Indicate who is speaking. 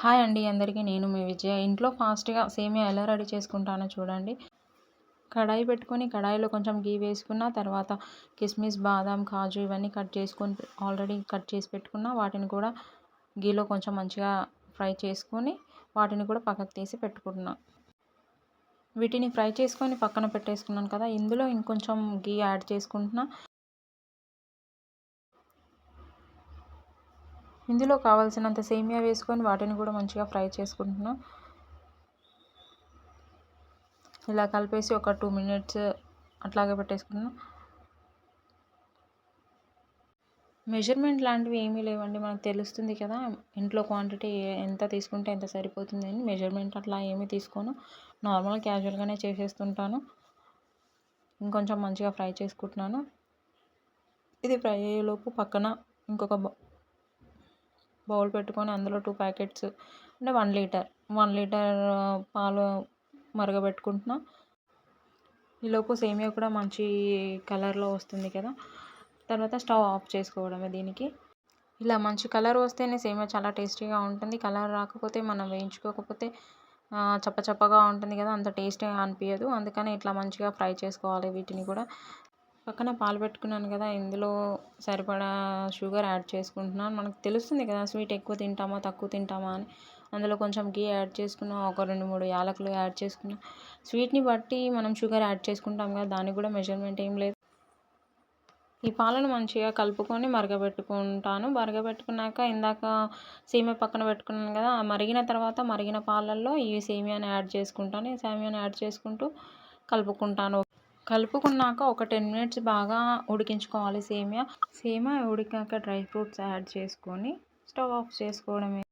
Speaker 1: Hi అండి అందరికీ నేను మీ విజయ. ఇంట్లో ఫాస్ట్గా సేమియా ఎలా రెడీ చేసుకుంటానో చూడండి. కడాయి పెట్టుకొని కడాయిలో కొంచెం గీ వేసుకున్న తర్వాత కిస్మిస్ బాదం కాజు ఇవన్నీ కట్ చేసుకొని ఆల్రెడీ కట్ చేసి పెట్టుకున్న వాటిని కూడా గీలో కొంచెం మంచిగా ఫ్రై చేసుకొని వాటిని కూడా పక్కకు తీసి పెట్టుకుంటున్నా. వీటిని ఫ్రై చేసుకొని పక్కన పెట్టేసుకున్నాను కదా ఇందులో ఇంకొంచెం గీ యాడ్ చేసుకుంటున్నా. ఇందులో కావాల్సినంత సేమియా వేసుకొని వాటిని కూడా మంచిగా ఫ్రై చేసుకుంటున్నాం. ఇలా కలిపేసి ఒక టూ మినిట్స్ అట్లాగే పెట్టేసుకున్నాం. మెజర్మెంట్ లాంటివి ఏమీ లేవండి మనకు తెలుస్తుంది కదా ఇంట్లో క్వాంటిటీ ఎంత తీసుకుంటే ఎంత సరిపోతుంది అని. మెజర్మెంట్ అట్లా ఏమీ తీసుకోను. నార్మల్ క్యాజువల్గానే చేసేస్తుంటాను. ఇంకొంచెం మంచిగా ఫ్రై చేసుకుంటున్నాను. ఇది ఫ్రై అయ్యేలోపు పక్కన ఇంకొక బౌల్ పెట్టుకొని అందులో టూ ప్యాకెట్స్ అంటే వన్ లీటర్ వన్ లీటర్ పాలు మరగబెట్టుకుంటున్నా. ఈలోపు సేమియా కూడా మంచి కలర్లో వస్తుంది కదా. తర్వాత స్టవ్ ఆఫ్ చేసుకోవడమే దీనికి. ఇలా మంచి కలర్ వస్తేనే సేమియా చాలా టేస్టీగా ఉంటుంది. కలర్ రాకపోతే మనం వేయించుకోకపోతే చప్పచప్పగా ఉంటుంది కదా అంత టేస్టీగా అనిపించదు అందుకని ఇట్లా మంచిగా ఫ్రై చేసుకోవాలి వీటిని కూడా. పక్కన పాలు పెట్టుకున్నాను కదా ఇందులో సరిపడా షుగర్ యాడ్ చేసుకుంటున్నాను. మనకు తెలుస్తుంది కదా స్వీట్ ఎక్కువ తింటామా తక్కువ తింటామా అని. అందులో కొంచెం గీ యాడ్ చేసుకున్నా ఒక రెండు మూడు యాలకులు యాడ్ చేసుకున్నా. స్వీట్ని బట్టి మనం షుగర్ యాడ్ చేసుకుంటాం కదా దానికి కూడా మెజర్మెంట్ ఏం లేదు. ఈ పాలను మంచిగా కలుపుకొని మరగబెట్టుకుంటాను. మరగబెట్టుకున్నాక ఇందాక సేమియా పక్కన పెట్టుకున్నాను కదా మరిగిన తర్వాత మరిగిన పాలల్లో ఈ సేమియాని యాడ్ చేసుకుంటాను. ఈ సేమియాని యాడ్ చేసుకుంటూ కలుపుకుంటాను. కలుపుకున్నాక ఒక టెన్ మినిట్స్ బాగా ఉడికించుకోవాలి సేమియా. సేమియా ఉడికాక డ్రై ఫ్రూట్స్ యాడ్ చేసుకొని స్టవ్ ఆఫ్ చేసుకోవడమే.